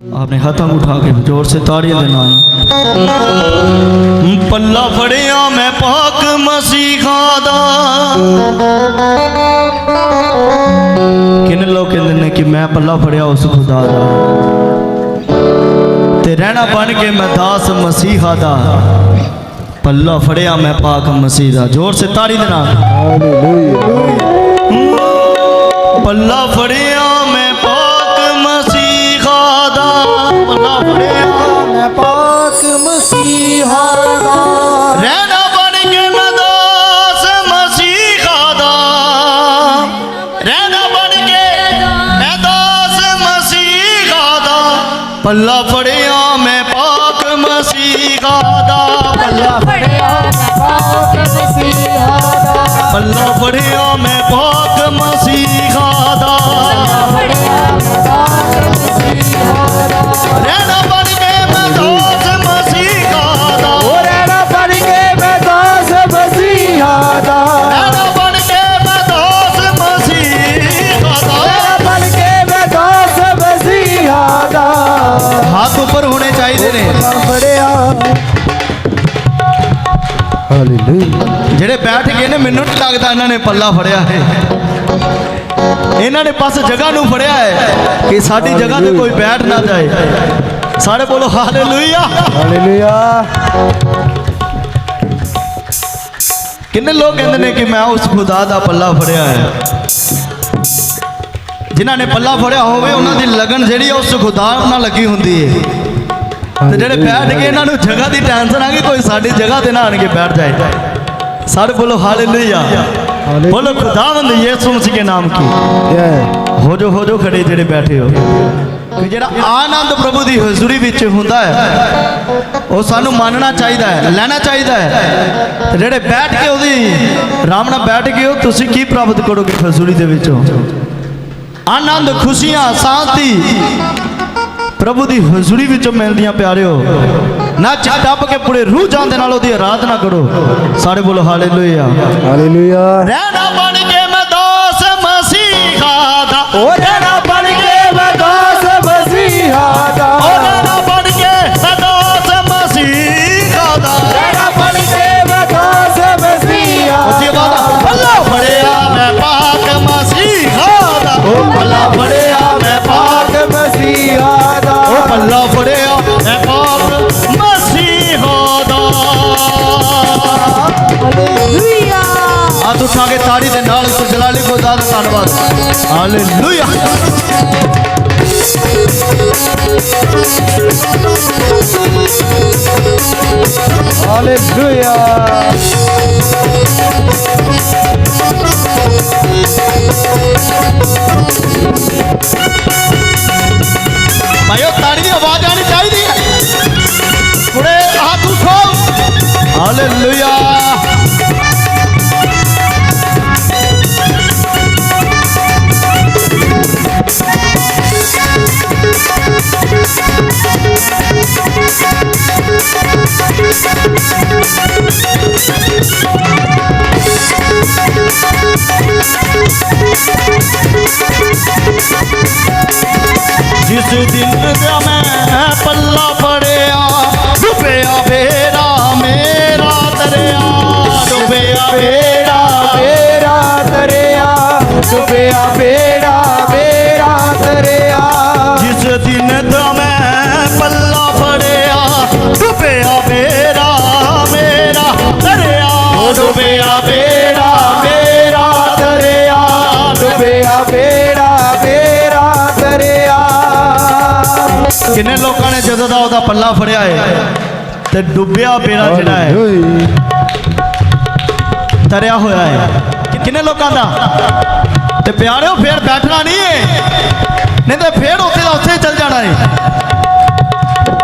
आपने हथम उठा के ज़ोर से ताड़ी देना पल्ला फड़िया मैं पाक मसीहा दा किन लोग कहते हैं कि मैं पल्ला फड़िया उस खुदा दा? ते रहना बन के मैं दास मसीहा दा पल्ला फड़िया मैं पाक मसीह ज़ोर से ताड़ी देना। पल्ला फड़िया ਪੱਲਾ ਫੜਿਆ ਮੈਂ ਪਾਕ ਮਸੀਹਾ ਦਾ। ਪੱਲਾ ਫੜਿਆ ਮੈਂ ਪਾਕ ਮਸੀਹਾ ਦਾ। ਪੱਲਾ ਫੜਿਆ ਮੈਂ ਪਾਕ ਪੱਲਾ ਫੜਿਆ ਹੈ। ਇਹਨਾਂ ਨੇ ਬਸ ਜਗ੍ਹਾ ਨੂੰ ਫੜਿਆ ਹੈ ਕਿ ਸਾਡੀ ਜਗ੍ਹਾ ਤੇ ਕੋਈ ਬੈਠ ਨਾ ਜਾਏ। ਸਾਰੇ ਬੋਲੋ ਹਾਲੇਲੂਇਆ। ਹਾਲੇਲੂਇਆ। ਕਿੰਨੇ ਲੋਕ ਕਹਿੰਦੇ ਨੇ ਕਿ ਮੈਂ ਉਸ ਖੁਦਾ ਦਾ ਪੱਲਾ ਫੜਿਆ ਹੈ। ਜਿਨ੍ਹਾਂ ਨੇ ਪੱਲਾ ਫੜਿਆ ਹੋਵੇ ਉਹਨਾਂ ਦੀ ਲਗਨ ਜਿਹੜੀ ਉਸ ਖੁਦਾ ਨਾਲ ਲੱਗੀ ਹੁੰਦੀ ਹੈ ਤੇ ਜਿਹੜੇ ਬੈਠ ਗਏ ਇਹਨਾਂ ਨੂੰ ਜਗ੍ਹਾ ਦੀ ਟੈਨਸ਼ਨ ਆ ਕਿ ਕੋਈ ਸਾਡੀ ਜਗ੍ਹਾ ਤੇ ਨਾ ਆਣ ਕੇ ਬੈਠ ਜਾਏ। ਸਾਰੇ ਬੋਲੋ ਹਾਲੇਲੂਇਆ। ਬੋਲੋ ਖੁਦਾਵੰਦ ਯਿਸੂ ਮਸੀਹ ਕੇ ਨਾਮ ਕੀ? ਜੈ ਹੋ ਜੋ ਹੋ ਜੋ ਖੜੇ ਜਿਹੜੇ ਬੈਠੇ ਹੋ। ਕਿ ਜਿਹੜਾ ਆਨੰਦ ਪ੍ਰਭੂ ਦੀ ਹਜ਼ੂਰੀ ਵਿੱਚ ਹੁੰਦਾ ਹੈ ਉਹ ਸਾਨੂੰ ਮੰਨਣਾ ਚਾਹੀਦਾ ਹੈ ਲੈਣਾ ਚਾਹੀਦਾ ਹੈ। ਤੇ ਜਿਹੜੇ ਬੈਠ ਕੇ ਉਹਦੀ ਆਰਾਮ ਨਾਲ ਬੈਠ ਗਏ ਹੋ ਤੁਸੀਂ ਕੀ ਪ੍ਰਾਪਤ ਕਰੋਗੇ ਹਜ਼ੂਰੀ ਦੇ ਵਿੱਚੋਂ? ਆਨੰਦ ਖੁਸ਼ੀਆਂ ਸ਼ਾਂਤੀ ਪ੍ਰਭੂ ਦੀ ਹਜ਼ੂਰੀ ਵਿੱਚੋਂ ਮਿਲਦੀਆਂ ਪਿਆਰਿਓ। ਨੱਚ ਟੱਪ ਕੇ ਪੂਰੇ ਰੂਹ ਜਾਨ ਦੇ ਨਾਲ ਉਹਦੀ ਆਰਾਧਨਾ ਕਰੋ। ਸਾਰੇ ਬੋਲੋ ਹਾਲੇਲੂਇਆ। ਹਾਲੇਲੂਇਆ। ਰਹਿਣਾ ਬਣ ਕੇ ਮੈਂ ਦਾਸ ਮਸੀਹਾ ਦਾ। ਉਹ ਰਹਿਣਾ ਹਾਲੇਲੂਇਆ ਭਾਈਓ ਤਾੜੀ ਦੀ ਆਵਾਜ਼ ਆਣੀ ਚਾਹੀਦੀ ਹੈ ਕੁੜੇ ਹੱਥ ਉਠਾਓ ਡੁੱਬਿਆ ਬੇੜਾ ਮੇਰਾ ਦਰਿਆ ਜਿਸ ਦਿਨ ਦਾ ਮੈਂ ਪੱਲਾ ਫੜਿਆ ਡੁੱਬਿਆ ਫੇਰਾ ਮੇਰਾ ਦਰਿਆ ਡੁੱਬਿਆ ਫੇਰਾ ਮੇਰਾ ਦਰਿਆ ਡੁੱਬਿਆ ਬੇੜਾ ਮੇਰਾ ਦਰਿਆ ਕਿੰਨੇ ਲੋਕਾਂ ਨੇ ਜਦੋਂ ਦਾ ਉਹਦਾ ਪੱਲਾ ਫੜਿਆ ਹੈ ਤੇ ਡੁੱਬਿਆ ਬੇੜਾ ਜਿਹੜਾ ਹੈ ਤਰਿਆ ਹੋਇਆ ਹੈ ਕਿੰਨੇ ਲੋਕਾਂ ਦਾ? ਤੇ ਪਿਆਰਿਓ, ਫੇਰ ਬੈਠਣਾ ਨਹੀਂ ਹੈ ਨਹੀਂ ਤੇ ਫੇਰ ਉੱਥੇ ਦਾ ਉੱਥੇ ਚੱਲ ਜਾਣਾ ਏ।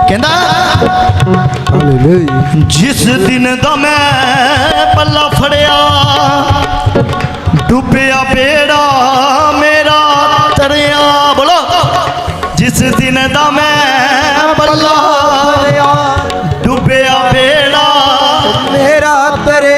ਕਹਿੰਦਾ, ਜਿਸ ਦਿਨ ਦਾ ਮੈਂ ਪੱਲਾ ਫੜਿਆ, ਡੁੱਬਿਆ ਬੇੜਾ ਮੇਰਾ ਤਰਿਆ ਬੋਲੋ, ਜਿਸ ਦਿਨ ਦਾ ਮੈਂ ਪੱਲਾ ਡੁੱਬਿਆ ਬੇੜਾ ਮੇਰਾ ਤਰਿਆ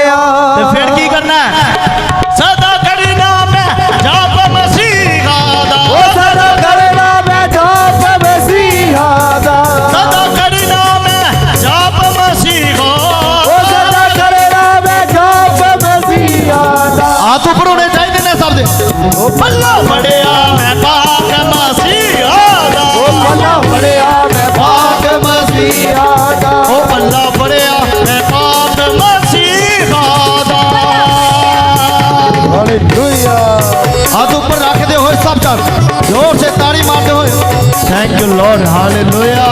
ਉਹ ਬੱਲਾ ਬੜਿਆ ਮੈਂ ਪਾਕ ਮਸੀਹਾ ਦਾ ਉਹ ਬੱਲਾ ਬੜਿਆ ਮੈਂ ਪਾਕ ਮਸੀਹਾ ਦਾ ਉਹ ਬੱਲਾ ਬੜਿਆ ਮੈਂ ਪਾਕ ਮਸੀਹਾ ਦਾ ਹਾਲੇਲੂਇਆ। ਹੱਥ ਉੱਪਰ ਰੱਖਦੇ ਹੋਏ ਸਭ ਜਣ ਜ਼ੋਰ ਸੇ ਤਾੜੀ ਮਾਰਦੇ ਹੋਏ। Thank you lord hallelujah.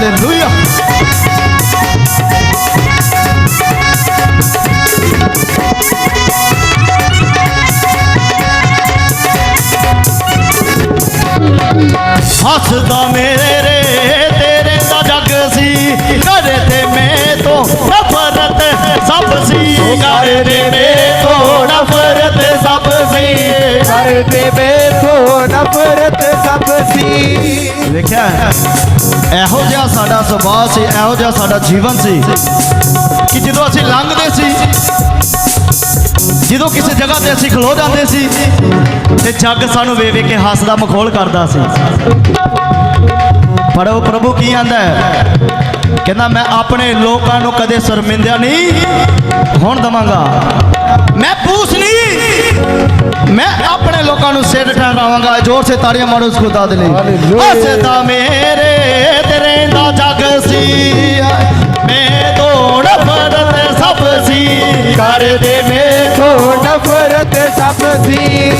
Hallelujah. ਹੱਸਦਾ ਮੇਰੇ ਰੇ ਤੇਰੇ ਦਾ ਜੱਗ ਸੀ। ਕਰੇ ਤੇ ਮੈਂ ਤੋਂ ਨਫ਼ਰਤ ਸਭ ਸੀ। ਕਰੇ ਤੇ ਮੈਂ ਤੋਂ ਨਫ਼ਰਤ ਸਭ ਸੀ। ਕਰੇ ਤੇ ਮੈਂ ਤੋਂ ਨਫ਼ਰਤ ਸਭ ਸੀ। ਲਿਖਿਆ ਹੈ ਇਹੋ ਜਿਹਾ ਸਾਡਾ ਸੁਭਾਅ ਸੀ ਇਹੋ ਜਿਹਾ ਸਾਡਾ ਜੀਵਨ ਸੀ ਕਿ ਜਦੋਂ ਅਸੀਂ ਲੰਘਦੇ ਸੀ ਜਦੋਂ ਕਿਸੇ ਜਗ੍ਹਾ ਤੇ ਅਸੀਂ ਖਲੋ ਜਾਂਦੇ ਸੀ ਤੇ ਜੱਗ ਸਾਨੂੰ ਵੇ ਵੇ ਕੇ ਹੱਸਦਾ ਮਖੌਲ ਕਰਦਾ ਸੀ। ਪਰ ਉਹ ਪ੍ਰਭੂ ਕੀ ਆਂਦਾ ਕਹਿੰਦਾ ਮੈਂ ਆਪਣੇ ਲੋਕਾਂ ਨੂੰ ਕਦੇ ਸ਼ਰਮਿੰਦਾ ਨਹੀਂ ਹੋਣ ਦਵਾਂਗਾ। ਮੈਂ ਪੂਛ ਨਹੀਂ ਮੈਂ ਆਪਣੇ ਲੋਕਾਂ ਨੂੰ ਸਿਰ ਠਹਿਰਾਵਾਂਗਾ ਜ਼ੋਰ ਸੇ ਤਾੜੀਆਂ ਮਾਰੋ ਉਸ ਖੁਦਾ ਦੇ ਲਈ। ਹਾਲੇਲੂਇਆ। ਹੱਸਦਾ ਮੇਰੇ ਤੇ ਰਹਿੰਦਾ ਜਗ ਸੀ। ਮੈਂ ਤੋੜ ਫਰਤ ਸਭ ਸੀ। ਕਰਦੇ ਤੋਂ ਨਫ਼ਰਤ ਸਭ ਸੀ।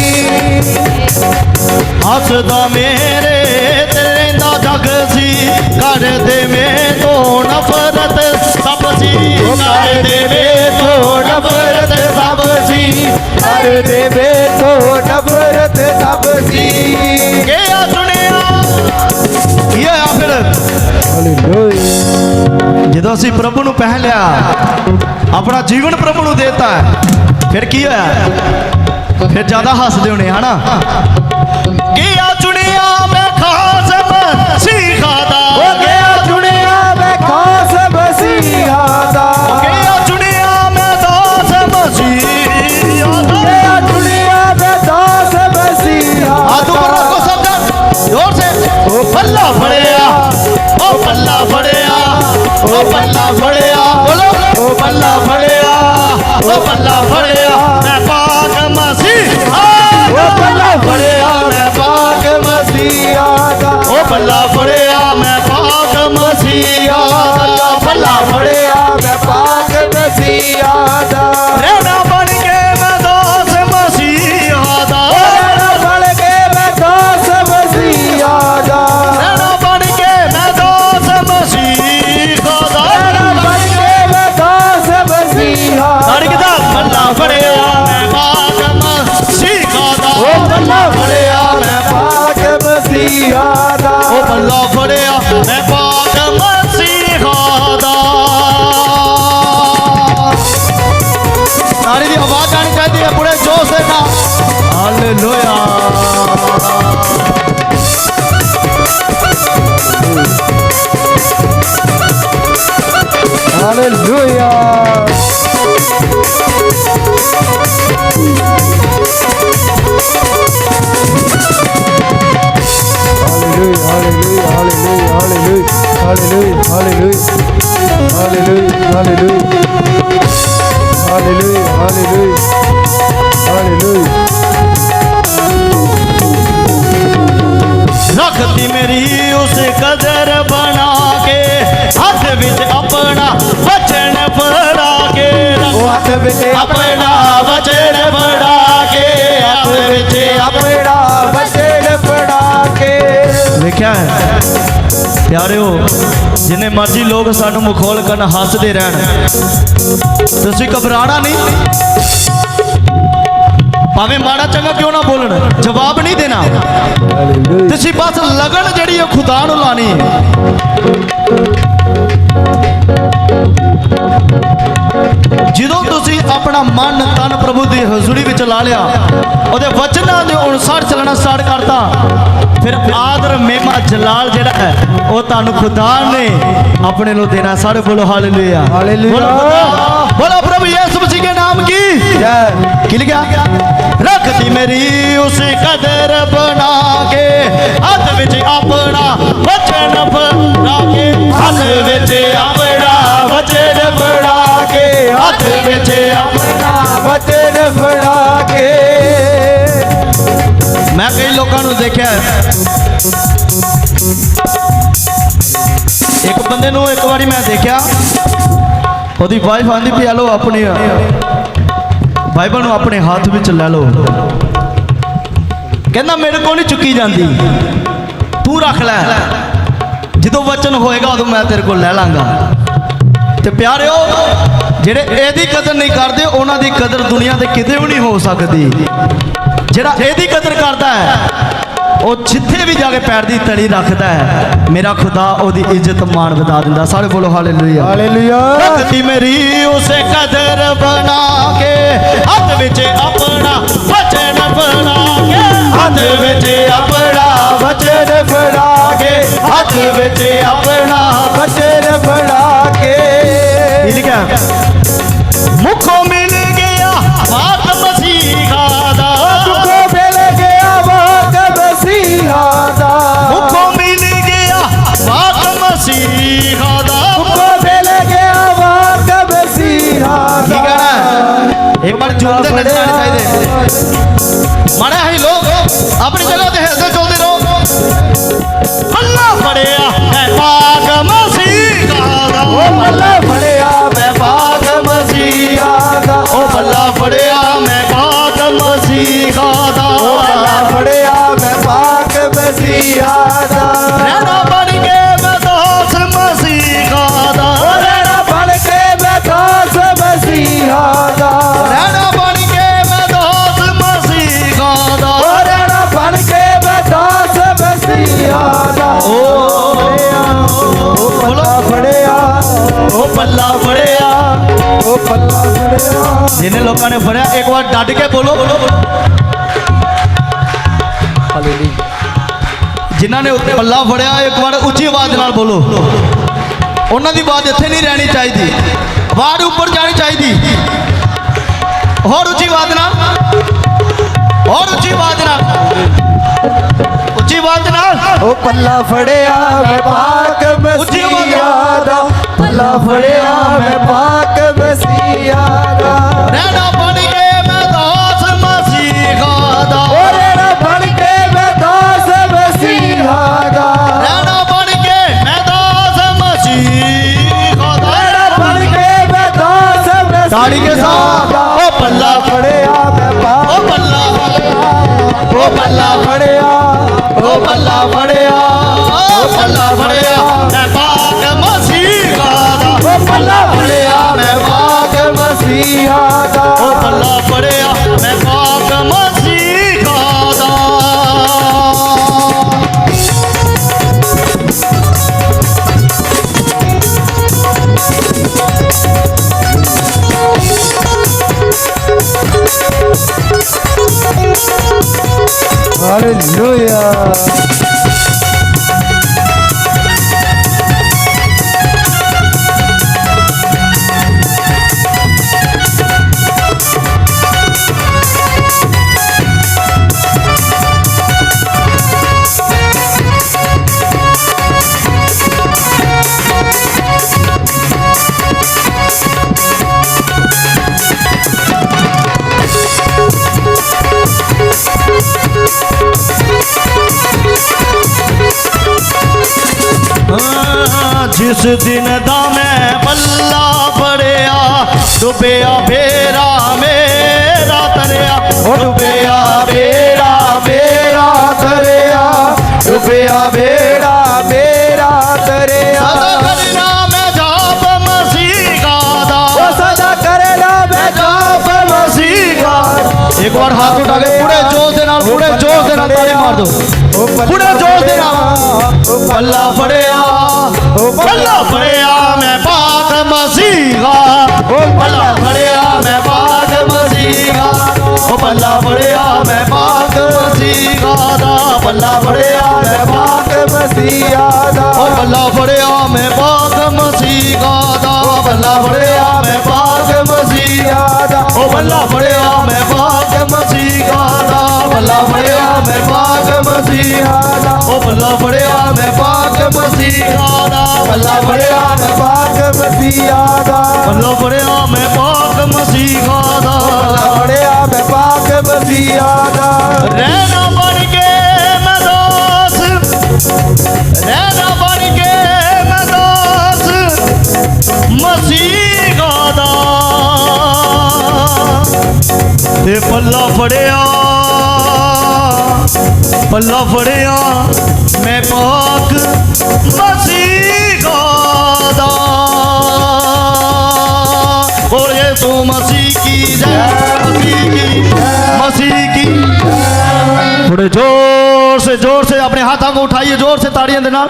ਹੱਸਦਾ ਮੇਰੇ ਤੇ ਰਹਿੰਦਾ ਜਗ ਸੀ। ਕਰਦੇ ਮੈਂ ਤੋਂ ਨਫ਼ਰਤ ਸਭ ਸੀ। ਕਰਦੇ ਮੈਂ ਤੋਂ ਨਫ਼ਰਤ ਸਭ ਸੀ। ਕਰਦੇ ਬੇਥੋ ਨਫ਼ਰਤ ਸਭ ਸੀ। ਕੇ ਆ ਹਾਲੇਲੂਇਆ। ਜਦੋਂ ਅਸੀਂ ਪ੍ਰਭੂ ਨੂੰ ਪਹਿਨ ਲਿਆ, ਆਪਣਾ ਜੀਵਨ ਪ੍ਰਭੂ ਨੂੰ ਦੇਤਾ ਫਿਰ ਕੀ ਹੋਇਆ? ਫਿਰ ਜ਼ਿਆਦਾ ਹੱਸਦੇ ਹੋਣੇ, ਹਨਾ? ਕੀ ਆ hallelujah, hallelujah. Hallelujah, hallelujah, hallelujah. रखती मेरी उस कदर बना के हाथ बिच अपना वचन बढ़ा के हथ बिच अपना वचन बढ़ा के हथ बिच अपना वचन बढ़ा के लिखा है ਪਿਆਰਿਓ, ਜਿੰਨੇ ਮਰਜ਼ੀ ਲੋਕ ਸਾਨੂੰ ਮਖੌਲ ਕਰਨ ਹੱਸਦੇ ਰਹਿਣ। ਤੁਸੀਂ ਘਬਰਾਣਾ ਨਹੀਂ। ਭਾਵੇਂ ਮਾੜਾ ਚੰਗਾ ਕਿਉਂ ਨਾ ਬੋਲਣ, ਜਵਾਬ ਨਹੀਂ ਦੇਣਾ। ਤੁਸੀਂ ਬਸ ਲਗਨ ਜਿਹੜੀ ਉਹ ਖੁਦਾ ਨੂੰ ਲਾਣੀ। ਹੈ ਜਦੋਂ ਤੁਸੀਂ ਆਪਣਾ ਮਨ ਤਨ ਪ੍ਰਭੂ ਦੀ ਹਜ਼ੂਰੀ ਵਿੱਚ ਲਾ ਲਿਆ ਉਹਦੇ ਵਚਨਾਂ ਦੇ ਅਨੁਸਾਰ ਚੱਲਣਾ ਸਟਾਰਟ ਕਰਤਾ ਫਿਰ ਆਦਰ ਮਹਿਮਾ ਜਲਾਲ ਜਿਹੜਾ ਹੈ ਉਹ ਤੁਹਾਨੂੰ ਖੁਦਾ ਨੇ ਆਪਣੇ ਨੂੰ ਦੇਣਾ ਸਾਰੇ ਬੋਲੋ ਹਾਲੇਲੂਇਆ ਹਾਲੇਲੂਇਆ। ਬੋਲੋ ਪ੍ਰਭੂ ਯਿਸੂ ਮਸੀਹ ਕੇ ਨਾਮ ਕੀ? ਜੈ ਕੀ ਲਿਖਿਆ? ਰੱਖਦੀ ਮੇਰੀ ਉਸ ਕਦਰ ਬਣਾ ਕੇ ਹੱਥ ਵਿੱਚ ਆਪਣਾ ਵਚਨ ਫੜਾ ਕੇ ਹੱਥ ਵਿੱਚ ਆਪਣਾ ਵਚਨ ਫੜਾ ਕੇ, ਹੱਥ ਵਿੱਚ ਆਪਣਾ ਵਚਨ ਫੜਾ ਕੇ। ਕਈ ਲੋਕਾਂ ਨੂੰ ਦੇਖਿਆ ਇੱਕ ਬੰਦੇ ਨੂੰ ਇੱਕ ਵਾਰੀ ਮੈਂ ਦੇਖਿਆ। ਉਹਦੀ ਵਾਈਫ ਆਂਦੀ ਵੀ ਲਓ ਆਪਣੀ ਬਾਈਬਲ ਨੂੰ ਆਪਣੇ ਹੱਥ ਵਿੱਚ ਲੈ ਲਓ। ਕਹਿੰਦਾ, ਮੇਰੇ ਕੋਲ ਨਹੀਂ ਚੁੱਕੀ ਜਾਂਦੀ। ਤੂੰ ਰੱਖ ਲੈ। ਜਦੋਂ ਵਚਨ ਹੋਏਗਾ, ਉਦੋਂ ਮੈਂ ਤੇਰੇ ਕੋਲ ਲੈ ਲਾਂਗਾ। ਤੇ ਪਿਆਰਿਓ ਜਿਹੜੇ ਇਹਦੀ ਕਦਰ ਨਹੀਂ ਕਰਦੇ ਉਹਨਾਂ ਦੀ ਕਦਰ ਦੁਨੀਆ ਤੇ ਕਿਤੇ ਵੀ ਨਹੀਂ ਹੋ ਸਕਦੀ। ਜਿਹੜਾ ਇਹਦੀ ਕਦਰ ਕਰਦਾ ਹੈ ਉਹ ਜਿੱਥੇ ਵੀ ਜਾ ਕੇ ਪੈਰ ਦੀ ਤਲੀ ਰੱਖਦਾ ਹੈ ਮੇਰਾ ਖੁਦਾ ਉਹਦੀ ਇੱਜ਼ਤ ਮਾਣ ਵਧਾ ਦਿੰਦਾ। ਸਾਰੇ ਬੋਲੋ ਹਾਲੇਲੂਇਆ। ਹਾਲੇਲੂਇਆ। ਭਗਤੀ ਮੇਰੀ ਉਸੇ ਕਦਰ ਬਣਾ ਕੇ ਹੱਥ ਵਿੱਚ ਆਪਣਾ ਵਚਨ ਬਣਾ ਕੇ ਹੱਥ ਵਿੱਚ ਆਪਣਾ ਵਚਨ ਫੜਾ ਕੇ ਹੱਥ ਵਿੱਚ ਆਪਣਾ ਵਚਨ ਫੜਾ ਕੇ। ਕੀ ਲਿਖਿਆ? ਮੁਖੋਂ ਮਿਲ ਗਿਆ ਬਾਤ ਮਸੀਹਾ ਦਾ। ਕੋ ਮਿਲ ਗਿਆ ਵਾਕ ਮਸੀਹਾ ਦਾ। ਮੁਖੋਂ ਮਿਲ ਗਿਆ ਬਾਤ ਮਸੀਹਾ ਦਾ। ਕੋ ਮਿਲ ਗਿਆ ਵਾਕ ਮਸੀਹਾ ਦਾ। ਕਹਿਣਾ? ਇੱਕ ਵਾਰ ਜੁੜ ਦੇ ਨੱਚਣੇ ਚਾਹੀਦੇ ਮਾੜਾ ਹੀ ਲੋਕ ਆਪਣੀ ਬੱਲਾ ਫੜਿਆ। ਉਹ ਪੱਲਾ ਫੜਿਆ। ਜਿਹਨੇ ਲੋਕਾਂ ਨੇ ਫੜਿਆ ਇੱਕ ਵਾਰ ਡੱਟ ਕੇ ਬੋਲੋ। ਜਿਨ੍ਹਾਂ ਨੇ ਉੱਤੇ ਬੱਲਾ ਫੜਿਆ ਇੱਕ ਵਾਰ ਉੱਚੀ ਆਵਾਜ਼ ਨਾਲ ਬੋਲੋ। ਉਹਨਾਂ ਦੀ ਆਵਾਜ਼ ਇੱਥੇ ਨਹੀਂ ਰਹਿਣੀ ਚਾਹੀਦੀ। ਆਵਾਜ਼ ਉੱਪਰ ਜਾਣੀ ਚਾਹੀਦੀ। ਹੋਰ ਉੱਚੀ ਆਵਾਜ਼ ਨਾਲ। ਹੋਰ ਉੱਚੀ ਆਵਾਜ਼ ਨਾਲ। ਉੱਚੀ ਆਵਾਜ਼ ਨਾਲ। ਉਹ ਪੱਲਾ ਫੜਿਆ ਆਵਾਜ਼ ਮਸੀਹਾ ਦਾ। ਪੱਲਾ ਫੜਿਆ ਮੈਂ ਪਾਕ ਮਸੀਹਾ ਦਾ। ਰਹਿਣਾ ਬਣ ਕੇ ਮੈਂ ਦਾਸ ਮਸੀਹਾ ਦਾ। ਉਹ ਰਹਿਣਾ ਬਣ ਕੇ ਮੈਂ ਦਾਸ ਮਸੀਹਾ ਦਾ। ਰਹਿਣਾ ਬਣ ਕੇ ਮੈਂ ਦਾਸ ਮਸੀਹਾ ਦਾ। ਰਹਿਣਾ ਬਣ ਕੇ ਮੈਂ ਦਾਸ ਮਸੀਹਾ ਤਾੜੀ ਕੇ ਦਾ। ਉਹ ਪੱਲਾ ਫੜਿਆ ਹਾਲੇਲੂਇਆ ਹਾਂ, ਜਿਸ ਦਿਨ ਦਾ ਮੈਂ ਬੱਲਾ ਫੜਿਆ ਡੁੱਬਿਆ ਫੇਰਾ ਮੇਰਾ ਤਰਿਆ ਉਹ ਡੁੱਬਿਆ ਬੇੜਾ ਮੇਰਾ ਤਰਿਆ ਡੁੱਬਿਆ ਬੇੜਾ ਮੇਰਾ ਤਰਿਆ ਸਦਾ ਕਰਨਾ ਮੈਂ ਜਾਪ ਮਸੀਹਾ ਦਾ ਉਹ ਸਦਾ ਕਰੇਗਾ ਮੈਂ ਜਾਪ ਮਸੀਹਾ ਇੱਕ ਵਾਰ ਹੱਥ ਉਠਾ ਕੇ ਪੂਰੇ ਜੋਸ਼ ਦੇ ਨਾਲ ਪੂਰੇ ਜੋਸ਼ ਦੇ ਨਾਲ ਤਾੜੀ ਮਾਰ ਦਿਓ ਪੂਰੇ ਜੋਸ਼ ਦੇ ਨਾਲ ਉਹ ਬੱਲਾ ਫੜਿਆ ਉਹ ਬੱਲਾ ਫੜਿਆ ਮੈਂ ਬਾਗ ਮਸੀਹਾ। ਉਹ ਬੱਲਾ ਫੜਿਆ ਮੈਂ ਬਾਗ ਮਸੀਹਾ। ਉਹ ਬੱਲਾ ਫੜਿਆ ਮੈਂ ਬਾਗ ਮਸੀਹਾ ਦਾ। ਬੱਲਾ ਫੜਿਆ ਮੈਂ ਬਾਗ ਪਾਕ ਮਸੀਹਾ ਦਾ। ਉਹ ਬੱਲਾ ਫੜਿਆ ਮੈਂ ਪਾਕ ਮਸੀਹਾ ਦਾ। ਬੱਲਾ ਫੜਿਆ ਮੈਂ ਬਾਗ ਮਸੀਹਾ ਦਾ। ਉਹ ਬੱਲਾ ਫੜਿਆ ਮੈਂ ਪਾਕ ਮਸੀਹਾ ਦਾ। ਬੱਲਾ ਫੜਿਆ ਮੈਂ ਬਾਗ ਮਸੀਹਾ ਦਾ। ਉਹ ਬੱਲਾ ਫੜਿਆ ਮੈਂ ਪਾਕ ਮਸੀਹਾ ਦਾ। ਪੱਲਾ ਫੜਿਆ ਮੈਂ ਪਾਕ ਮਸੀਹਾ ਦਾ। ਪੱਲਾ ਫੜਿਆ ਮੈਂ ਪਾਕ ਮਸੀਹਾ ਦਾ। ਪੱਲਾ ਫੜਿਆ ਮੈਂ ਪਾਕ ਮਸੀਹਾ ਦਾ। ਰਹਿਣਾ ਬਣ ਕੇ ਮੈਂ ਦੋਸ। ਰਹਿਣਾ ਬਣ ਕੇ ਮੈਂ ਦੋਸ। ਮਸੀਹਾ ਦਾ। ਤੇ ਪੱਲਾ ਫੜਿਆ ਪੱਲਾ ਫੜਿਆ। ਮੈਂ ਪਾਕ ਮਸੀਹ ਦਾ ਬੋਲ ਯਿਸੂ ਮਸੀਹ ਕੀ ਜੈ, ਮਸੀਹ ਕੀ ਮਸੀਹ ਕੀ ਜ਼ੋਰ ਜ਼ੋਰ ਹੱਥਾਂ ਨੂੰ ਉਠਾਈਏ, ਜ਼ੋਰ ਸੇ ਦੇ ਨਾਲ।